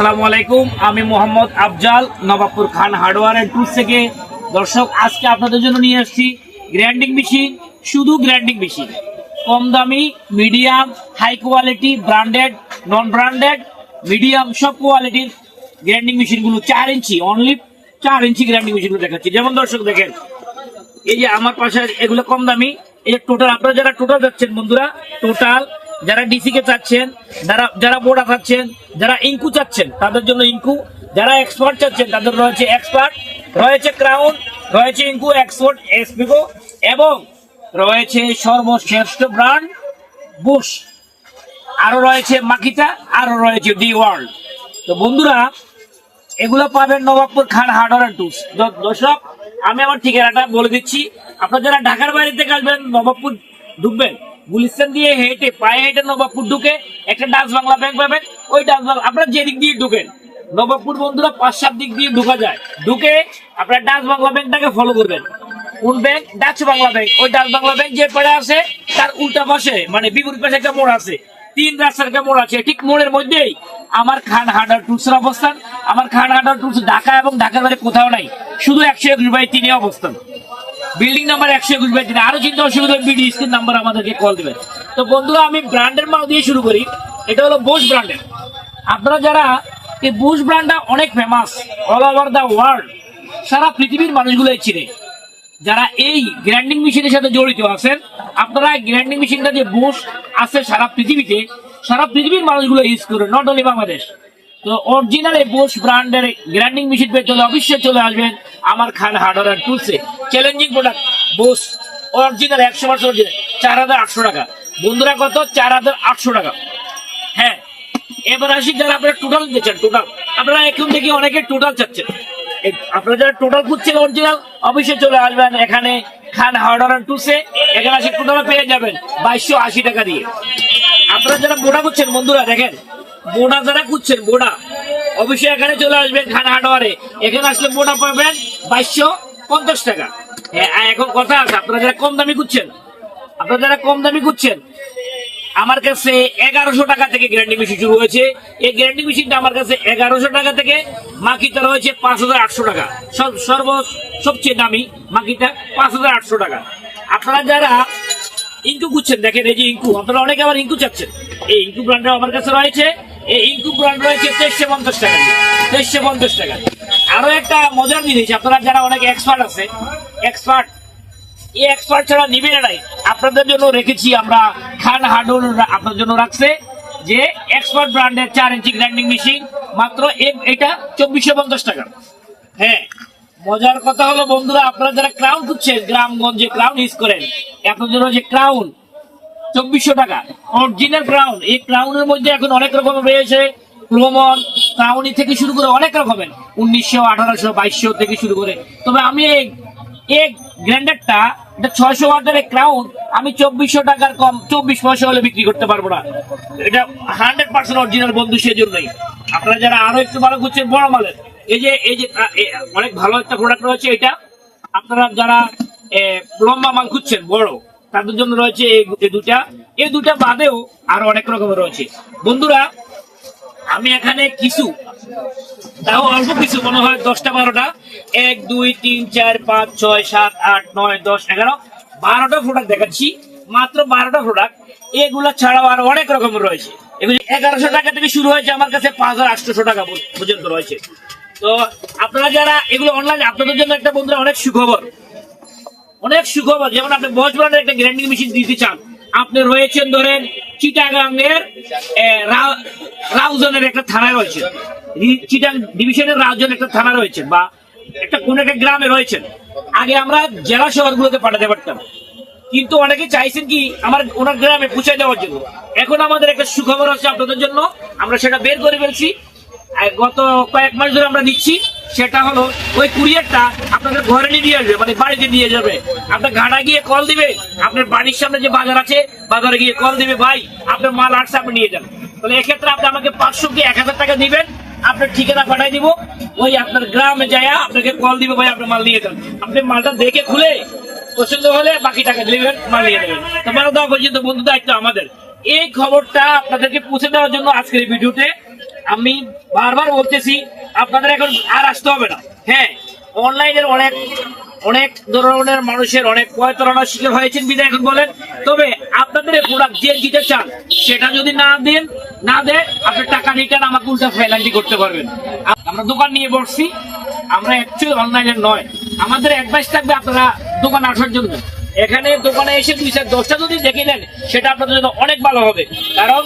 আসসালামু আলাইকুম, আমি Mohammad Afzal, Nawabpur Khan hardware and tools থেকে। দর্শক, আজকে আপনাদের জন্য নিয়ে এসেছি গ্র্যান্ডিং মেশিন, শুধু গ্র্যান্ডিং মেশিন। কম দামি, medium high quality branded non branded medium সব কোয়ালিটির গ্র্যান্ডিং মেশিনগুলো চার ইঞ্চি অনলি চার ইঞ্চি গ্র্যান্ডিং মেশিনগুলো দেখাচ্ছি। যেমন দর্শক দেখেন, এই যে আমার পাশে এগুলো কম দামি, এই যে টোটাল আপনারা যারা টোটাল যাচ্ছেন বন্ধুরা টোটাল যারা ডিসি কে চাচ্ছেন, যারা যারা বোর্ডা চাচ্ছেন যারা ইঙ্কু চাচ্ছেন, তাদের জন্য ইঙ্কু। যারা এক্সপার্ট চাচ্ছেন, তাদের রয়েছে এক্সপার্ট রয়েছে ক্রাউন রয়েছে ইঙ্কু এক্সপোর্ট এসপিগো এবং রয়েছে সর্বশ্রেষ্ঠ ব্র্যান্ড বুশ আরও রয়েছে মাকিতা, আরও রয়েছে ডি ওয়ার্ল্ড তো বন্ধুরা, এগুলো পাবেন নবাবপুর খান হার্ডওয়ার টুলস দর্শক, আমি আমার ঠিকানাটা বলে দিচ্ছি। আপনারা যারা ঢাকার বাইরে থেকে আসবেন, নবাবপুর ঢুকবেন। গুলিস্তান দিয়ে হেঁটে, পায়ে হেঁটে নবাবপুর ঢুকে একটা ডাচ বাংলা ব্যাংক পাবেন। ওই ডাচ বাংলা আপনারা যেদিক দিয়ে ঢুকেন, নবাবপুর বন্ধুরা পাঁচ সাত দিক দিয়ে ঢুকা যায়। ঢুকে আপনারা ডাচ বাংলা ব্যাংকটাকে ফলো করবেন। কোন ব্যাংক ডাচ বাংলা ব্যাংক ওই ডাচ বাংলা ব্যাংক যে পড়ে আছে, তার উল্টা পাশে মানে বিপরীত পাশে একটা মোড় আছে। তিন রাস্তার একটা মোড় আছে। ঠিক মোড়ের মধ্যেই আমার খান হার্ডার টুলসের অবস্থান। আমার খান হার্ডার টুলস ঢাকা এবং ঢাকার বাইরে কোথাও নাই। শুধু একশো একুশ বাই তিনে অবস্থান। বিল্ডিং নাম্বার একশো একুশ বাই তিনে আরও চিন্তা অসুবিধা বিডি নাম্বার আমাদেরকে কল দেবেন। তো বন্ধুরা, আমি ব্র্যান্ডের মাল দিয়ে শুরু করি। এটা হলো বোস ব্র্যান্ডের আপনারা যারা এই বুশ ব্র্যান্ডটা অনেক famous all over the world সারা পৃথিবীর মানুষগুলো চিনে। যারা এই গ্র্যান্ডিং মেশিনের সাথে জড়িত আছেন, আপনারা গ্র্যান্ডিং মেশিনটা যে বুশ আছে সারা পৃথিবীতে, সারা পৃথিবীর মানুষগুলো ইউজ করে নট অনলি বাংলাদেশ। তো অরিজিনাল এই বুশ ব্র্যান্ডের গ্র্যান্ডিং মেশিন পেয়ে চলে, অবশ্যই চলে আসবেন আমার খান হার্ডওয়ার টুলসে চ্যালেঞ্জিং প্রোডাক্ট বুশ অরিজিনাল একশো পার্সেন্ট অরিজিনাল চার হাজার আটশো টাকা। বন্ধুরা কত? চার হাজার আটশো টাকা। হ্যাঁ। এবার আসি যারা আপনারা টোটাল দিচ্ছেন টোটাল আপনারা এখন থেকে অনেকে টোটাল চাচ্ছেন। আপনারা যারা টোটাল খুঁজছেন অরিজিনাল অবশ্যই চলে আসবেন এখানে খান হার্ডওয়ার টুসে এখানে আসে টোটাল পেয়ে যাবেন বাইশশো আশি টাকা দিয়ে। আপনারা যারা বোড়া খুঁজছেন, বন্ধুরা দেখেন বোড়া যারা খুঁজছেন বোড়া অবশ্যই এখানে চলে আসবেন খান হার্ডওয়ারে এখানে আসলে বোড়া পাবেন বাইশশো পঞ্চাশ টাকা। এখন কথা আছে, আপনারা যারা কম দামি খুঁজছেন, আপনারা যারা কম দামি খুঁজছেন, আমার কাছে এগারোশো টাকা থেকে গ্যারান্টি মেশিন শুরু হয়েছে। এই গ্যারান্টি মেশিনটা আমার কাছে এগারোশো টাকা থেকে মাকিটা রয়েছে পাঁচ হাজার আটশো টাকা। সব, সর্ব, সবচেয়ে দামি মাকিটা পাঁচ হাজার আটশো টাকা। আপনারা যারা ইঙ্কু খুঁজছেন, দেখেন এই যে ইঙ্কু, আপনারা অনেকে আবার ইঙ্কু চাচ্ছেন। এই ইঙ্কু ব্র্যান্ডটা আমার কাছে রয়েছে, এই ইঙ্কু ব্র্যান্ড রয়েছে তেইশশো পঞ্চাশ টাকা। তেইশশো পঞ্চাশ টাকা। আরও একটা মজার জিনিস, আপনারা যারা অনেক এক্সপার্ট আছে এক্সপার্ট এই এক্সপার্ট ছাড়া নিবে নাই। আপনাদের জন্য রেখেছি আমরা খান হাডুল আপনার জন্য রাখছে যে এক্সপার্ট ব্র্যান্ডের চার ইঞ্চি গ্রাইন্ডিং মেশিন মাত্র এটা চব্বিশশো পঞ্চাশ টাকা। হ্যাঁ মজার কথা হলো বন্ধুরা, আপনারা যারা ক্রাউন খুঁজছেন, গ্রামগঞ্জে ক্রাউন ইউজ করেন আপনার জন্য যে ক্রাউন চব্বিশশো টাকা। অরিজিনাল ক্রাউন এই ক্রাউনের মধ্যে এখন অনেক রকমের রয়েছে প্রমন ক্রাউনি থেকে শুরু করে অনেক রকমের, উনিশশো, আঠারোশো, বাইশশো থেকে শুরু করে। তবে আমি এই গ্র্যান্ডারটা এটা ছয়শো ওয়াটের ক্রাউন আমি চব্বিশশো টাকার কম চব্বিশ পয়সা হলে বিক্রি করতে পারব না। এটা হান্ড্রেড পার্সেন্ট অরিজিনাল বন্ধু সেজন্যই। আপনারা যারা আরও একটু ভালো খুঁজছেন বড় মালের এই যে এই যে অনেক ভালো একটা প্রোডাক্ট রয়েছে এটা। আপনারা যারা এ, লম্বা মাল খুঁজছেন বড় তাদের জন্য রয়েছে এই দুটা। এই দুটা বাদেও আরও অনেক রকমের রয়েছে। বন্ধুরা আমি এখানে কিছু তাও অল্প কিছু, মনে হয় দশটা বারোটা। এক, দুই, তিন, চার, পাঁচ, ছয়, সাত, আট, নয়, দশ, এগারো। বারোটা প্রোডাক্ট দেখাচ্ছি, মাত্র বারোটা প্রোডাক্ট এগুলা ছাড়াও আরও অনেক রকমের রয়েছে। এগুলো এগারোশো টাকা থেকে শুরু হয়েছে, আমার কাছে পাঁচ হাজার আটশোশো টাকা পর্যন্ত রয়েছে। তো আপনারা যারা এগুলো অনলাইন আপনাদের জন্য একটা বন্ধুরা অনেক সুখবর। অনেক সুখবর, যেমন আপনি বস একটা গ্যারান্টি মেশিন দিতে চান। আপনি রয়েছেন ধরেন চিটাগাংয়ের এ, রা- রাউজানের একটা থানায় রয়েছে। চিটাং ডিভিশনের রাউজান একটা থানা রয়েছে বা একটা কোন একটা গ্রামে রয়েছেন। আগে আমরা জেলা শহরগুলোতে পাঠাতে পারতাম। কিন্তু অনেকে চাইছেন কি আমার ওনার গ্রামে পৌঁছে দেওয়ার জন্য। এখন আমাদের একটা সুখবর আছে আপনাদের জন্য। আমরা সেটা বের করে ফেলছি। গত কয়েক মাস ধরে আমরা দিচ্ছি সেটা হলো ওই কুরিয়ারটা আপনাদের ঘরে নিয়ে আসবে মানে বাড়িতে নিয়ে যাবে। আপনার ঘাটা গিয়ে কল দিবে, আপনার বাড়ির সামনে যে বাজার আছে, বাজারে গিয়ে কল দিবে, ভাই, আপনার মাল আসছে, আপনি নিয়ে যান। তাহলে এক্ষেত্রে আপনি আমাকে পাঁচশো কি এক হাজার টাকা দিবেন, আপনার ঠিকানা পাঠাই দিব, ওই আপনার গ্রামে যায় আপনাকে কল দিবে, ভাই, আপনার মাল নিয়ে যান। আপনি মালটা দেখে খুলে পছন্দ হলে বাকি টাকা দিবেন মাল নিয়ে দেবেন তো মাল দেওয়া পর্যন্ত বন্ধু দায়িত্ব আমাদের। এই খবরটা আপনাদেরকে পৌঁছে দেওয়ার জন্য আজকের ভিডিওতে আমি বারবার বলতেছি আপনাদের এখন আর আসতে হবে না। হ্যাঁ অনলাইনের অনেক অনেক ধরনের মানুষের অনেক প্রতারণার শিকার হয়েছেন বিদায় এখন বলেন। তবে আপনাদের প্রোডাক্ট যে দিতে চান, সেটা যদি না দেন না দেন আপনার টাকা রিটার্ন আমাকে উল্টা ফেলান্টি করতে পারবেন? আমরা দোকান নিয়ে বসছি, আমরা অ্যাকচুয়ালি অনলাইনের নয়। আমাদের অ্যাডভাইস থাকবে আপনারা দোকান আসার জন্য। এখানে দোকানে এসে দুই চার দশটা যদি দেখে নেন, সেটা আপনাদের জন্য অনেক ভালো হবে। কারণ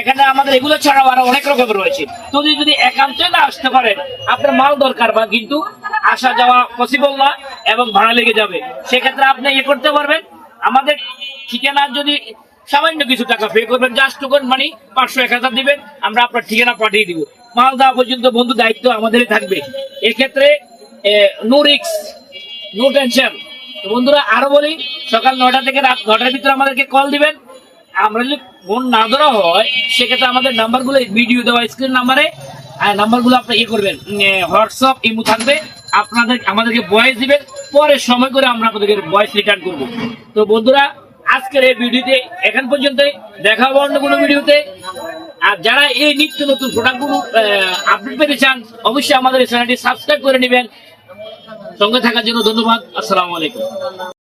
এখানে আমাদের এগুলো ছাড়াও আরও অনেক রকমের রয়েছে। যদি যদি একান্তই না আসতে পারেন, আপনার মাল দরকার বা কিন্তু আসা যাওয়া পসিবল না এবং ভাড়া লেগে যাবে, সেক্ষেত্রে আপনি ইয়ে করতে পারবেন। আমাদের ঠিকানা যদি সামান্য কিছু টাকা পে করবেন জাস্ট টোকন মানি পাঁচশো, এক হাজার দিবেন, আমরা আপনার ঠিকানা পাঠিয়ে দিব। মাল দেওয়া পর্যন্ত বন্ধু দায়িত্ব আমাদেরই থাকবে। এক্ষেত্রে নো রিক্স নো টেনশন বন্ধুরা, আরও বলি, সকাল নয়টা থেকে রাত নটার ভিতরে আমাদেরকে কল দিবেন। আমরা যদি ফোন না ধরা হয়, সেক্ষেত্রে আমাদের নাম্বারগুলো ভিডিও দেওয়া স্ক্রিন নাম্বারে আর নাম্বারগুলো আপনি ইয়ে করবেন হোয়াটসঅ্যাপ ইমো থাকবে, আপনাদের, আমাদেরকে ভয়েস দিবেন, পরে সময় করে আমরা আপনাদের ভয়েস রিটার্ন করব। তো বন্ধুরা, আজকের এই ভিডিওতে এখন পর্যন্ত দেখা হবে অন্য কোনো ভিডিওতে। আর যারা এই নিত্য নতুন প্রোডাক্টগুলো আপডেট পেতে চান, অবশ্যই আমাদের চ্যানেলটি সাবস্ক্রাইব করে নেবেন। সঙ্গে থাকার জন্য ধন্যবাদ, আসসালামু আলাইকুম।